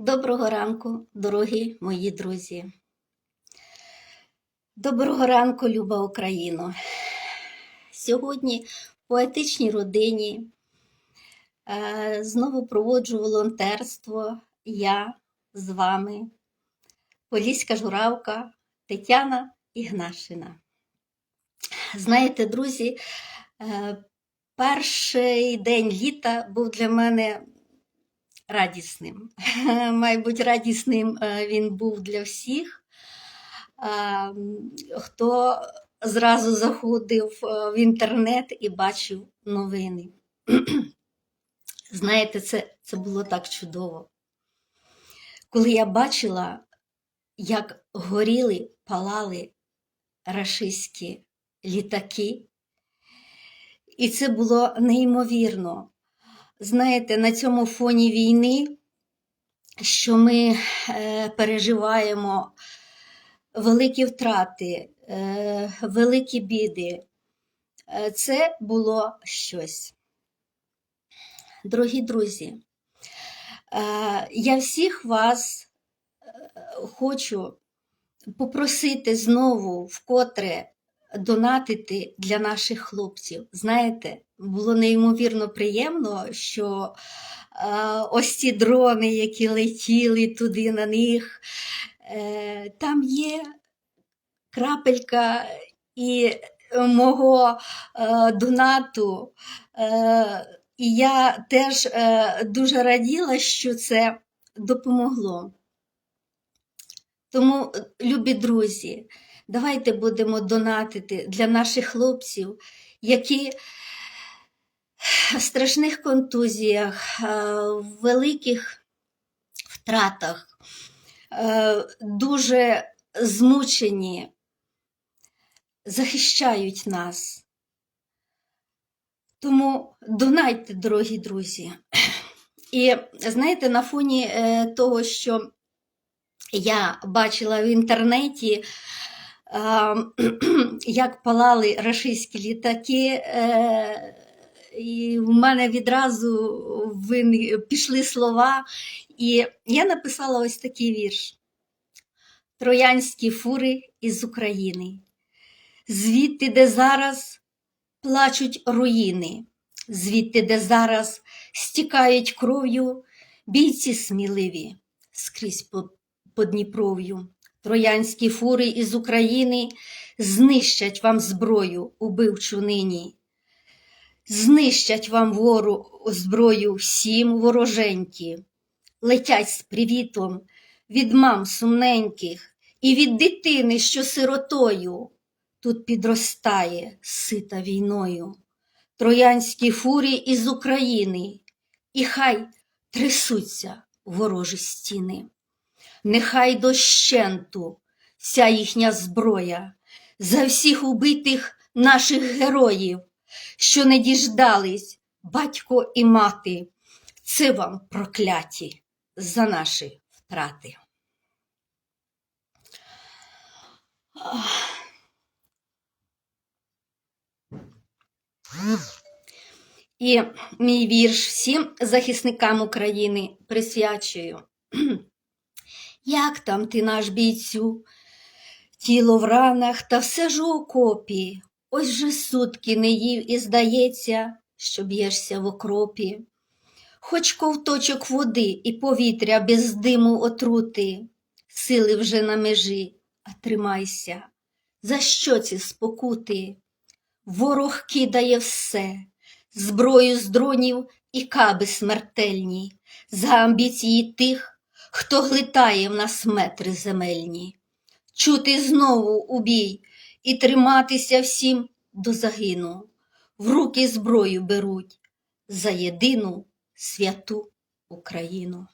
Доброго ранку, дорогі мої друзі. Доброго ранку, люба Україно. Сьогодні в поетичній родині е, знову проводжу волонтерство. Я з вами, Поліська журавка Тетяна Ігнашина. Знаєте, друзі, е, перший день літа був для мене радісним. Мабуть, радісним е, він був для всіх, е, хто зразу заходив е, в інтернет і бачив новини. Знаєте, це, це було так чудово. Коли я бачила, як горіли, палали рашистські літаки, і це було неймовірно знаєте, на цьому фоні війни, що ми е, переживаємо великі втрати, е, великі біди, е, це було щось. Дорогі друзі, е, я всіх вас е, хочу попросити знову вкотре донатити для наших хлопців. Знаєте, було неймовірно приємно, що е, ось ці дрони, які летіли туди на них, е, там є крапелька і мого е, донату. І я теж дуже раділа, що це допомогло. Тому, любі друзі, давайте будемо донатити для наших хлопців, які в страшних контузіях, в великих втратах, е, дуже змучені, захищають нас. Тому донайте, дорогі друзі. І знаєте, на фоні е, того, що я бачила в інтернеті, як палали рашистські літаки, е, і в мене відразу пішли слова, і я написала ось такий вірш: Троянські фури із України, звідти, де зараз плачуть руїни, звідти, де зараз стікають кров'ю бійці сміливі скрізь по, по Дніпров'ю. Троянські фури із України знищать вам зброю, убивчу нині. Знищать вам вору зброю всім вороженькі, летять з привітом від мам сумненьких і від дитини, що сиротою тут підростає сита війною. Троянські фурі із України, і хай трясуться ворожі стіни. Нехай дощенту вся їхня зброя за всіх убитих наших героїв що не діждались батько і мати, це вам прокляті за наші втрати. І мій вірш всім захисникам України присвячую. Як там ти наш бійцю? Тіло в ранах та все ж у окопі, Ось же сутки не їв і здається, що б'єшся в окропі. Хоч ковточок води і повітря без диму отрути, сили вже на межі, а тримайся. За що ці спокути? Ворог кидає все, зброю з дронів і каби смертельні, за амбіції тих, хто глитає в нас метри земельні. Чути знову убій і триматися всім до загину. В руки зброю беруть за єдину святу Україну.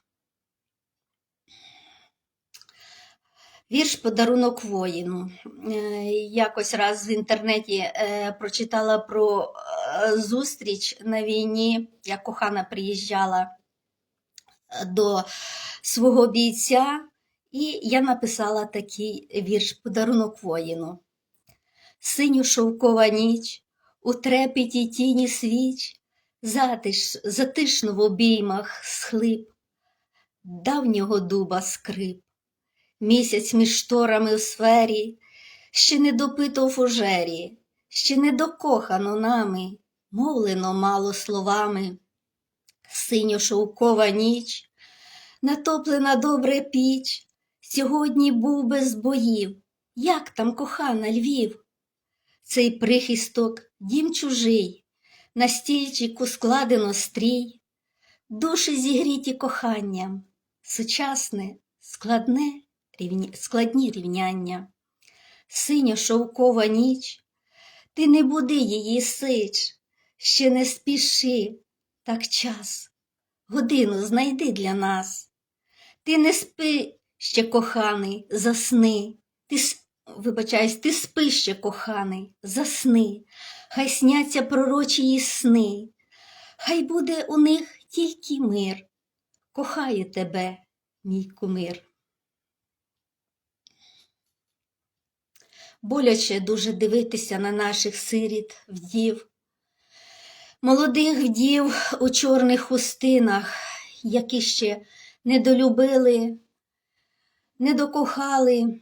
Вірш Подарунок воїну. Е, якось раз в інтернеті е, прочитала про е, зустріч на війні, як кохана приїжджала до свого бійця, і я написала такий вірш Подарунок воїну синю шовкова ніч, у трепеті тіні свіч, затиш, затишно в обіймах схлип. давнього дуба скрип. Місяць між шторами в сфері, ще не допито фужері, ще не докохано нами, мовлено мало словами. Синьо шовкова ніч, натоплена добре піч, сьогодні був без боїв. Як там, кохана Львів? Цей прихисток дім чужий, на стільчику складено стрій, душі зігріті коханням, сучасне, складне, рівні, складні рівняння. Синьо шовкова ніч, ти не буди її сич, ще не спіши, так час, годину знайди для нас. Ти не спи ще, коханий, засни, ти с- вибачаюсь, ти спи ще, коханий, засни, хай сняться пророчі сни, хай буде у них тільки мир. Кохаю тебе, мій кумир. Боляче дуже дивитися на наших сиріт, вдів, молодих вдів у чорних хустинах, які ще не долюбили, не докохали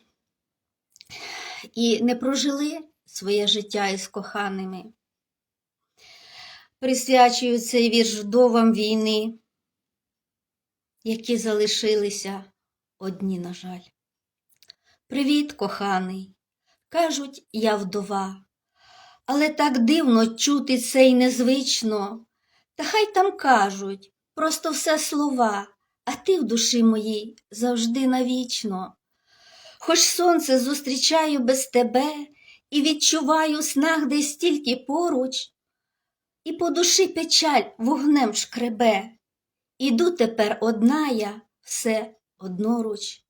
і не прожили своє життя із коханими. Присвячую цей вірш вдовам війни, які залишилися одні, на жаль. Привіт, коханий! Кажуть, я вдова, але так дивно чути це й незвично. Та хай там кажуть, просто все слова, а ти в душі моїй завжди навічно. Хоч сонце зустрічаю без тебе і відчуваю снах десь тільки поруч, і по душі печаль вогнем шкребе. Іду тепер одна я, все одноруч.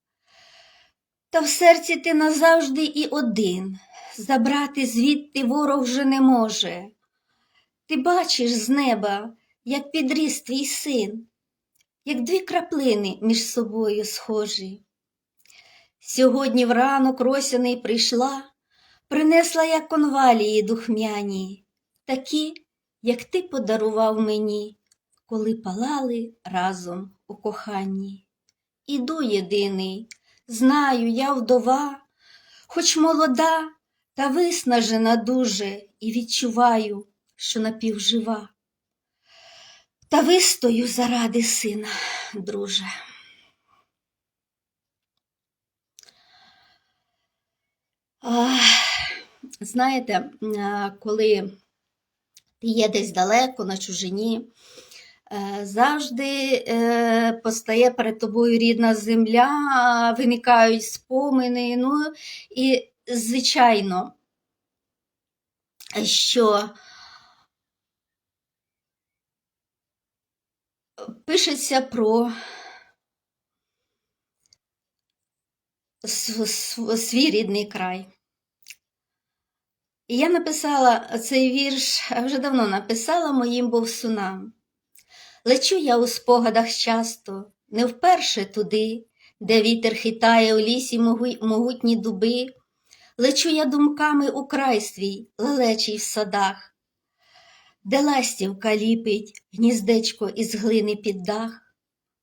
Та в серці ти назавжди і один, забрати звідти ворог вже не може. Ти бачиш з неба, як підріс твій син, як дві краплини між собою схожі. Сьогодні вранок росяний прийшла, принесла я конвалії духмяні, такі, як ти подарував мені, коли палали разом у коханні. Іду єдиний, знаю, я вдова, хоч молода, та виснажена дуже, і відчуваю, що напівжива. Та вистою заради сина, друже. Знаєте, коли ти є десь далеко на чужині, е, завжди е, постає перед тобою рідна земля, виникають спомини. Ну і, звичайно, що пишеться про свій рідний край. Я написала цей вірш, вже давно написала моїм бовсунам. Лечу я у спогадах часто, не вперше туди, де вітер хитає у лісі могутні дуби. Лечу я думками у край свій, лелечий в садах, де ластівка ліпить гніздечко із глини під дах.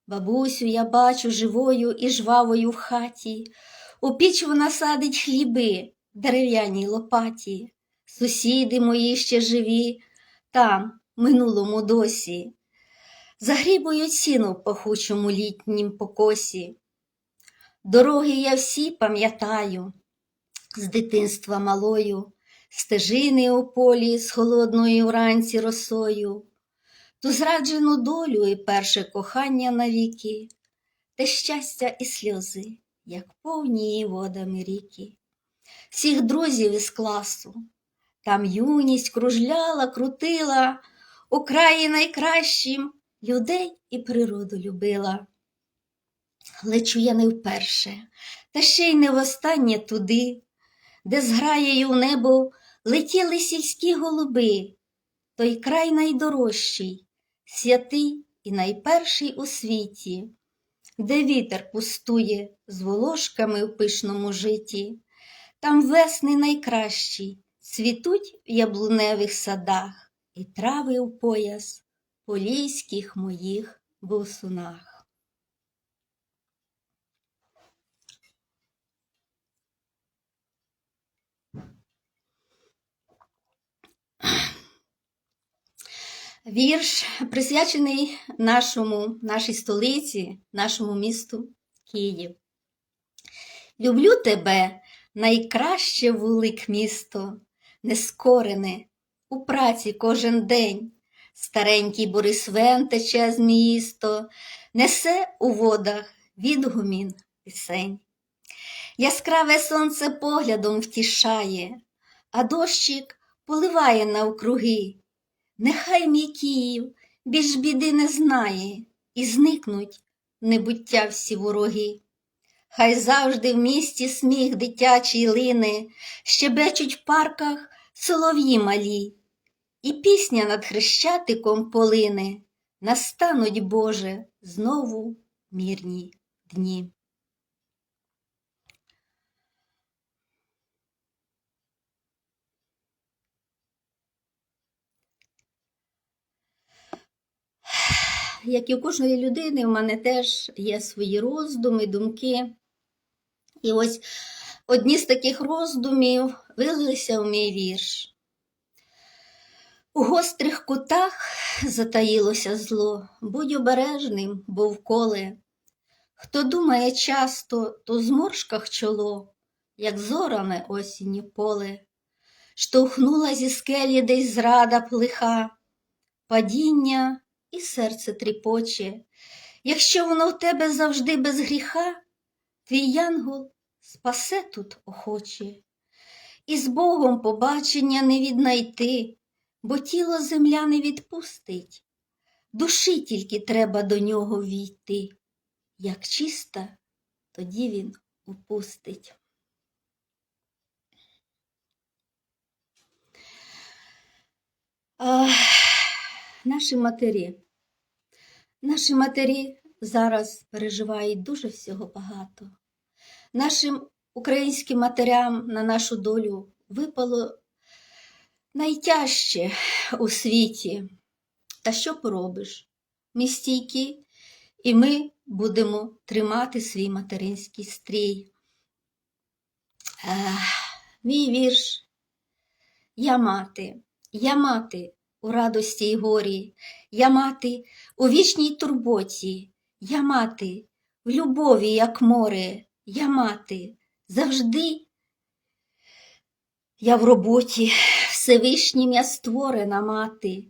Бабусю я бачу живою і жвавою в хаті, у піч вона садить хліби, дерев'яній лопаті. Сусіди мої ще живі, там, минулому досі, загрібують сіно в пахучому літнім покосі. Дороги я всі пам'ятаю, з дитинства малою, стежини у полі з холодною вранці росою, ту зраджену долю і перше кохання навіки, те щастя і сльози, як повні водами ріки, всіх друзів із класу. Там юність кружляла, крутила, у краї найкращим людей і природу любила. Лечу я не вперше, та ще й не востаннє туди, де з граєю в небо летіли сільські голуби, той край найдорожчий, святий і найперший у світі, де вітер пустує з волошками в пишному житі, там весни найкращі, цвітуть в яблуневих садах і трави у пояс полійських моїх бусунах. Вірш присвячений нашому, нашій столиці, нашому місту Київ. Люблю тебе найкраще вулик місто, нескорене, у праці кожен день. Старенький Борисвен тече з місто, несе у водах відгумін пісень. Яскраве сонце поглядом втішає, а дощик поливає навкруги. Нехай мій Київ більш біди не знає, і зникнуть небуття всі вороги. Хай завжди в місті сміх дитячий лине, щебечуть в парках солов'ї малі, і пісня над хрещатиком полине, настануть, Боже, знову мірні дні. Як і у кожної людини, в мене теж є свої роздуми, думки. І ось одні з таких роздумів вилилися в мій вірш. У гострих кутах затаїлося зло, будь обережним, бо вколе. Хто думає часто, то в зморшках чоло, як зорами осінні поле, штовхнула зі скелі десь зрада плиха, падіння і серце тріпоче. Якщо воно в тебе завжди без гріха, твій янгол спасе тут охоче. І з Богом побачення не віднайти, бо тіло земля не відпустить. Душі тільки треба до нього війти. Як чиста, тоді він упустить. Наші матері. Наші матері зараз переживають дуже всього багато. Нашим українським матерям на нашу долю випало найтяжче у світі. Та що поробиш? Ми стійкі, і ми будемо тримати свій материнський стрій. Мій вірш. Я мати, я мати у радості й горі, я мати у вічній турботі, я мати в любові, як море, я мати завжди. Я в роботі, Всевишнім я створена мати,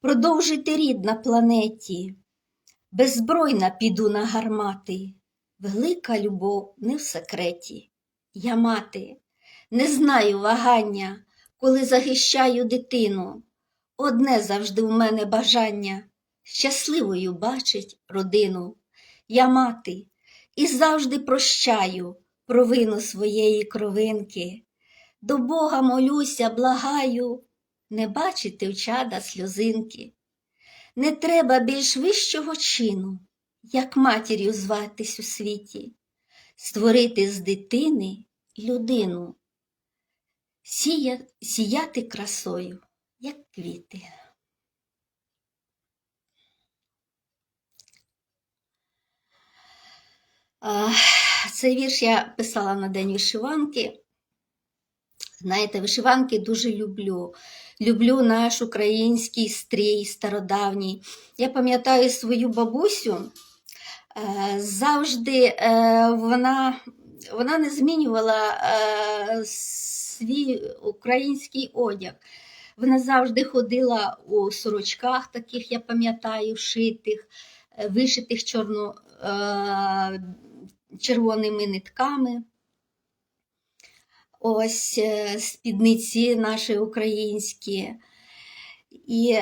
продовжити рід на планеті, беззбройна піду на гармати, велика любов не в секреті. Я мати, не знаю вагання, коли захищаю дитину. Одне завжди в мене бажання щасливою бачить родину. Я мати і завжди прощаю провину своєї кровинки. До Бога молюся, благаю, не бачити в чада сльозинки. Не треба більш вищого чину, як матір'ю зватись у світі, створити з дитини людину, сія, сіяти красою як квіти. Цей вірш я писала на День вишиванки. Знаєте, вишиванки дуже люблю. Люблю наш український стрій стародавній. Я пам'ятаю свою бабусю, е, завжди е, вона вона не змінювала е, свій український одяг. Вона завжди ходила у сорочках, таких, я пам'ятаю, шитих, вишитих чорно, червоними нитками. Ось е, спідниці наші українські. І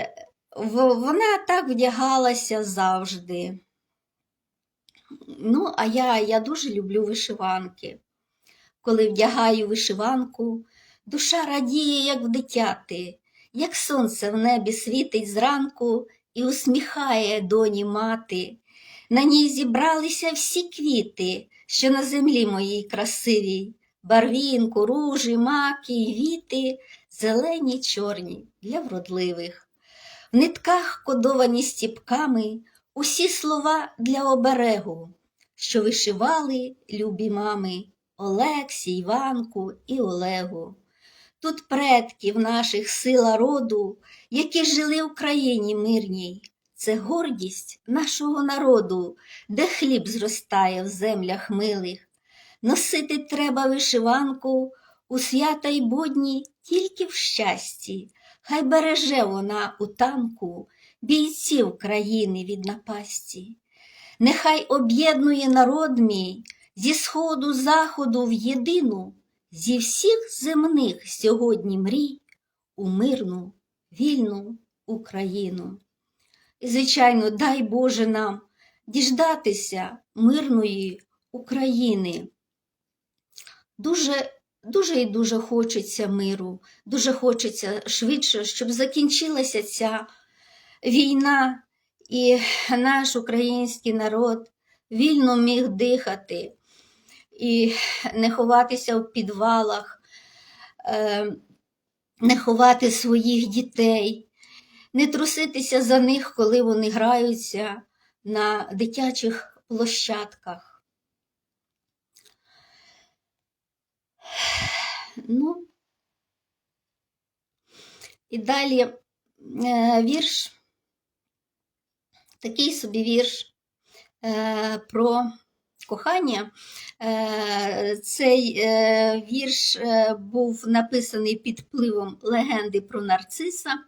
вона так вдягалася завжди. Ну, а я, я дуже люблю вишиванки. Коли вдягаю вишиванку, душа радіє, як в дитяти як сонце в небі світить зранку і усміхає доні мати. На ній зібралися всі квіти, що на землі моїй красивій, барвінку, ружі, маки віти, зелені, чорні для вродливих. В нитках кодовані стіпками усі слова для оберегу, що вишивали любі мами Олексі, Іванку і Олегу. Тут предків наших сила роду, які жили в країні мирній. Це гордість нашого народу, де хліб зростає в землях милих. Носити треба вишиванку у свята й будні тільки в щасті. Хай береже вона у танку бійців країни від напасті. Нехай об'єднує народ мій зі сходу заходу в єдину, зі всіх земних сьогодні мрій у мирну, вільну Україну. І, звичайно, дай Боже нам діждатися мирної України. Дуже, дуже і дуже хочеться миру, дуже хочеться швидше, щоб закінчилася ця війна, і наш український народ вільно міг дихати і не ховатися в підвалах, е, не ховати своїх дітей, не труситися за них, коли вони граються на дитячих площадках. Ну, і далі е, вірш, такий собі вірш е, про кохання. Е, Цей вірш був написаний під впливом легенди про нарциса.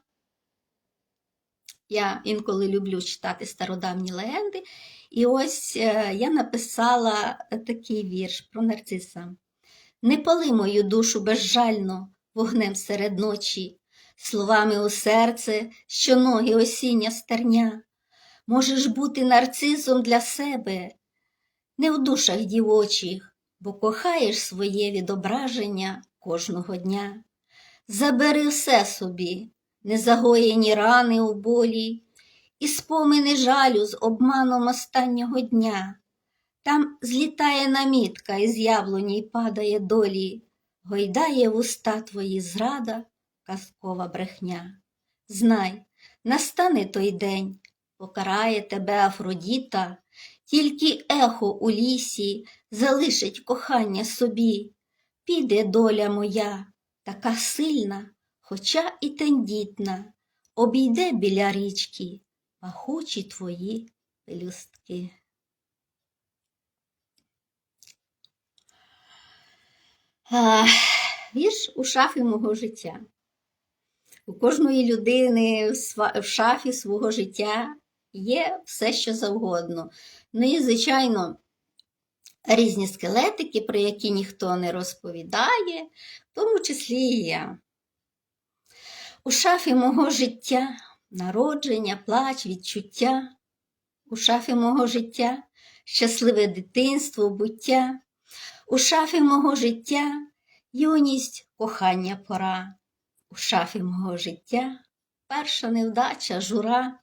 Я інколи люблю читати стародавні легенди. І ось е, я написала такий вірш про нарциса. Не пали мою душу безжально вогнем серед ночі, словами у серце, що ноги осіння стерня. Можеш бути нарцисом для себе, не в душах дівочих, бо кохаєш своє відображення кожного дня. Забери все собі, незагоєні рани у болі, і спомини жалю з обманом останнього дня. Там злітає намітка із яблуні й падає долі, гойдає в уста твої зрада, казкова брехня. Знай, настане той день, покарає тебе Афродіта, тільки ехо у лісі залишить кохання собі. Піде доля моя, така сильна, хоча і тендітна, обійде біля річки пахучі твої пелюстки. Вірш у шафі мого життя. У кожної людини в шафі свого життя є все, що завгодно. Ну і, звичайно, різні скелетики, про які ніхто не розповідає, в тому числі і я. У шафі мого життя народження, плач, відчуття. У шафі мого життя щасливе дитинство, буття. У шафі мого життя юність, кохання пора. У шафі мого життя перша невдача, жура,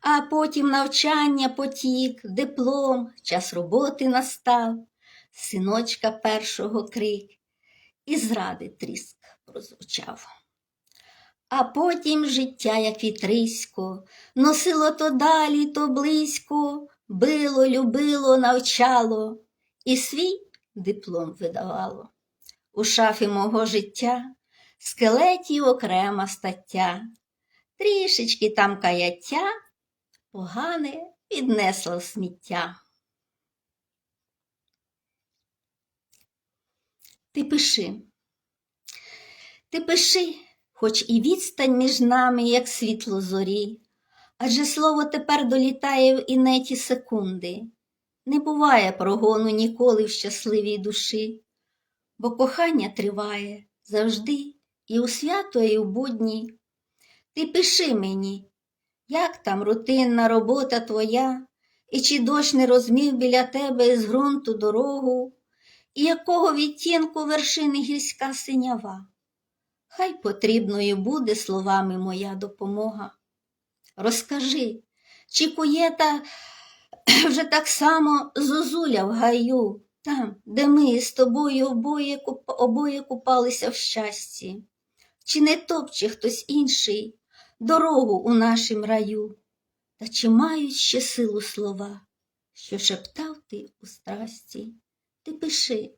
а потім навчання потік, диплом, час роботи настав, синочка першого крик, і зради тріск прозвучав. А потім життя, як вітрисько, носило то далі, то близько, било, любило, навчало, і свій диплом видавало. У шафі мого життя скелетів окрема стаття, трішечки там каяття, погане віднесло в сміття. Ти пиши, ти пиши, хоч і відстань між нами, як світло зорі, адже слово тепер долітає в інеті секунди. Не буває прогону ніколи в щасливій душі, бо кохання триває завжди і у свято, і в будні. Ти пиши мені, як там рутинна робота твоя, і чи дощ не розмів біля тебе з ґрунту дорогу, і якого відтінку вершини гірська синява. Хай потрібною буде словами моя допомога. Розкажи, чи куєта вже так само зозуля в гаю, там, де ми з тобою обоє, обоє купалися в щасті, чи не топче хтось інший дорогу у нашім раю, та чи мають ще силу слова, що шептав ти у страсті? Ти пиши,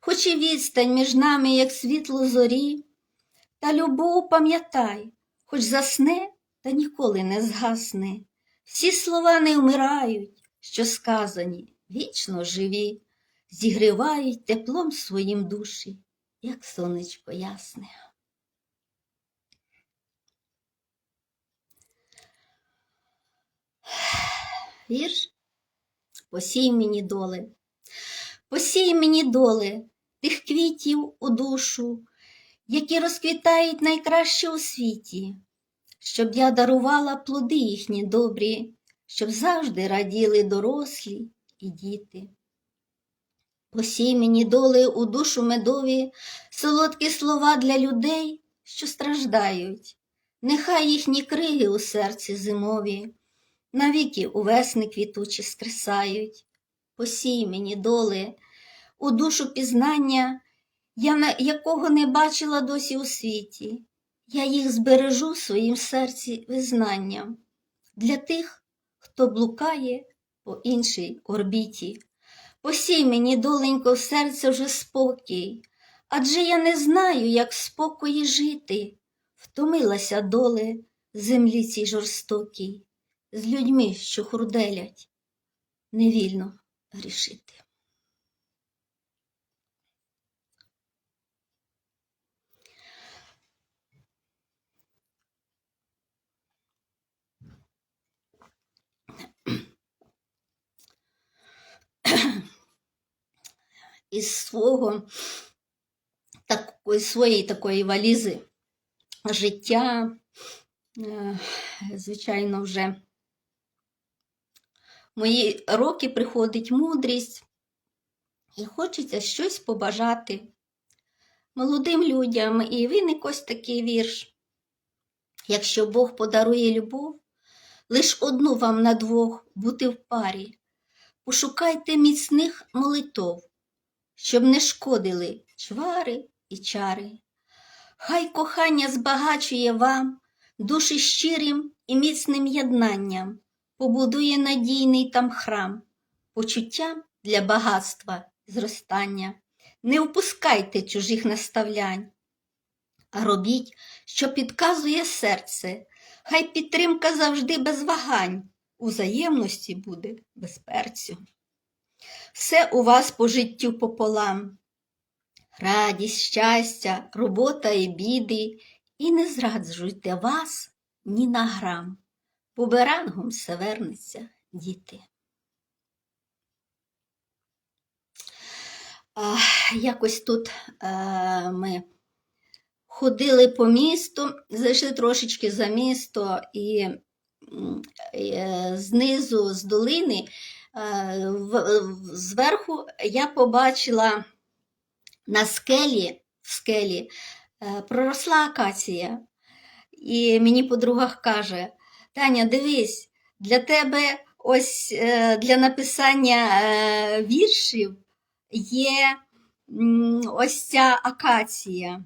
хоч і відстань між нами, як світло зорі, Та любов пам'ятай, хоч засне, та ніколи не згасне. Всі слова не вмирають, що сказані, вічно живі, зігрівають теплом своїм душі, як сонечко ясне. Вірш посій мені доли, посій мені доли тих квітів у душу, які розквітають найкраще у світі, щоб я дарувала плоди їхні добрі, щоб завжди раділи дорослі і діти. Посій мені доли у душу медові, солодкі слова для людей, що страждають, нехай їхні криги у серці зимові, навіки у весни квітучі скресають. Посій мені доли, у душу пізнання, я якого не бачила досі у світі. Я їх збережу в своїм серці визнанням для тих, хто блукає по іншій орбіті. Посій мені, доленько, в серце вже спокій, адже я не знаю, як в спокої жити. Втомилася доле землі цій жорстокій, з людьми, що хурделять, невільно грішити. Із свого такої, своєї такої валізи життя, е, звичайно, вже. В мої роки приходить мудрість, і хочеться щось побажати молодим людям, і виник ось такий вірш. Якщо Бог подарує любов, лиш одну вам на двох бути в парі, пошукайте міцних молитов, щоб не шкодили чвари і чари. Хай кохання збагачує вам душі щирим і міцним єднанням, побудує надійний там храм, почуттям для багатства зростання. Не впускайте чужих наставлянь, а робіть, що підказує серце, хай підтримка завжди без вагань, у взаємності буде без перцю. Все у вас по життю пополам. Радість, щастя, робота і біди, і не зраджуйте вас ні на грам. Буберангом все вернеться, діти. А, якось тут а, ми ходили по місту, зайшли трошечки за місто і, і е, знизу, з долини, е, зверху я побачила на скелі, в скелі е, проросла акація. І мені подруга каже: Таня, дивись, для тебе ось е, для написання е, віршів є ось ця акація.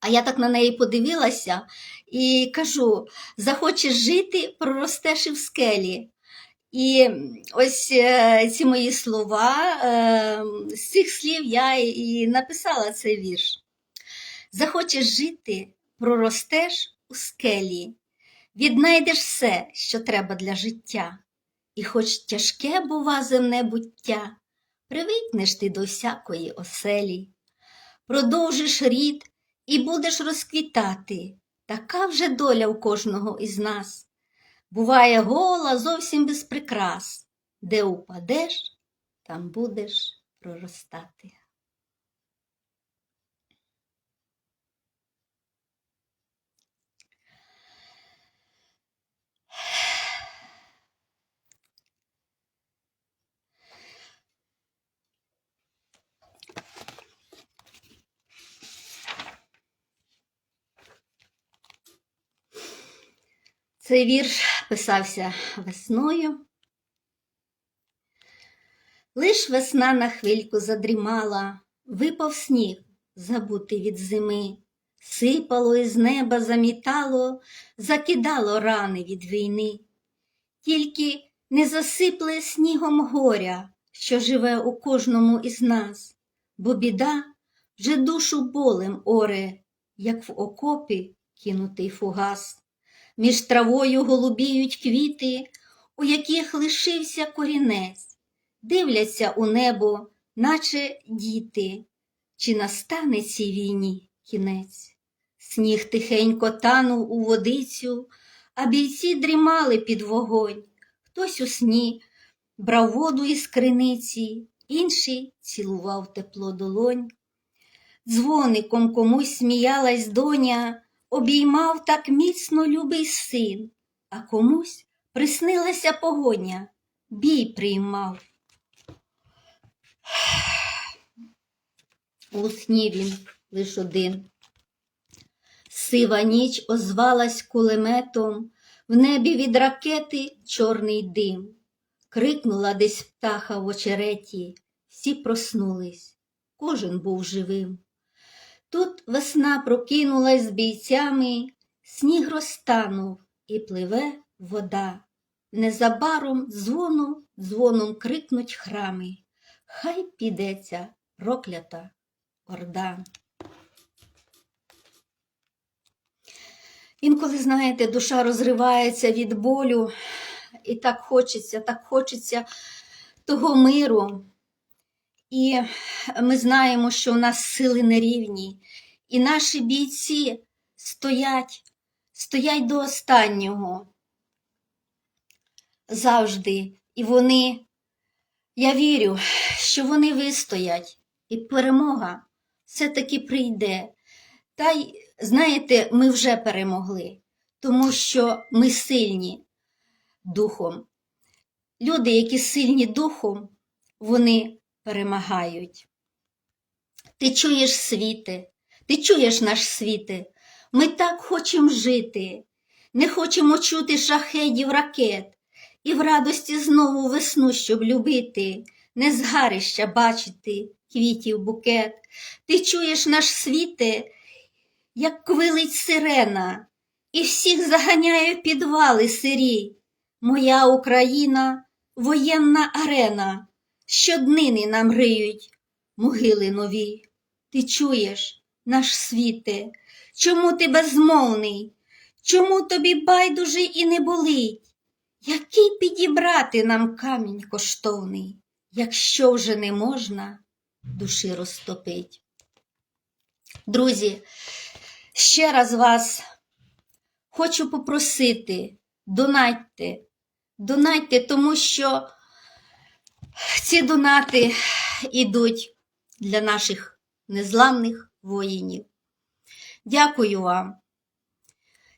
А я так на неї подивилася і кажу: захочеш жити, проростеш і в скелі. І ось е, ці мої слова, е, з цих слів я і написала цей вірш. Захочеш жити, проростеш у скелі, віднайдеш все, що треба для життя, і хоч тяжке бува земне буття, привикнеш ти до всякої оселі, продовжиш рід і будеш розквітати, така вже доля у кожного із нас. Буває гола зовсім без прикрас, де упадеш, там будеш проростати. Цей вірш писався весною. Лиш весна на хвильку задрімала, випав сніг, забутий від зими, сипало із неба замітало, закидало рани від війни. Тільки не засипле снігом горя, що живе у кожному із нас, бо біда вже душу болем оре, як в окопі кинутий фугас. Між травою голубіють квіти, у яких лишився корінець, дивляться у небо, наче діти, чи настане цій війні кінець. Сніг тихенько танув у водицю, а бійці дрімали під вогонь. Хтось у сні брав воду із криниці, інший цілував тепло долонь. Дзвоником комусь сміялась доня, обіймав так міцно любий син, а комусь приснилася погоня, бій приймав. У сні він лиш один. Сива ніч озвалась кулеметом, в небі від ракети чорний дим. Крикнула десь птаха в очереті, всі проснулись, кожен був живим. Тут весна прокинулась з бійцями, сніг розтанув і пливе вода. Незабаром дзвоном, дзвоном крикнуть храми. Хай підеться проклята орда. Інколи, знаєте, душа розривається від болю, і так хочеться, так хочеться того миру. І ми знаємо, що у нас сили нерівні, і наші бійці стоять, стоять до останнього. Завжди. І вони, я вірю, що вони вистоять, і перемога все-таки прийде. Та й, знаєте, ми вже перемогли, тому що ми сильні духом. Люди, які сильні духом, вони перемагають. Ти чуєш світи, ти чуєш наш світи. Ми так хочемо жити, не хочемо чути шахедів ракет, і в радості знову весну, щоб любити, не згарища бачити квітів букет. Ти чуєш наш світе, як квилить сирена, і всіх заганяє в підвали сирі. Моя Україна воєнна арена, щоднини нам риють могили нові. Ти чуєш, наш світе, чому ти безмовний? Чому тобі байдуже і не болить? Який підібрати нам камінь коштовний, якщо вже не можна душі розтопить? Друзі, ще раз вас хочу попросити, донатьте, донатьте, тому що ці донати йдуть для наших незламних воїнів. Дякую вам.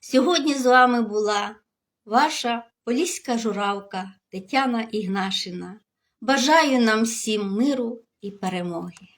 Сьогодні з вами була ваша поліська журавка Тетяна Ігнашина. Бажаю нам всім миру і перемоги.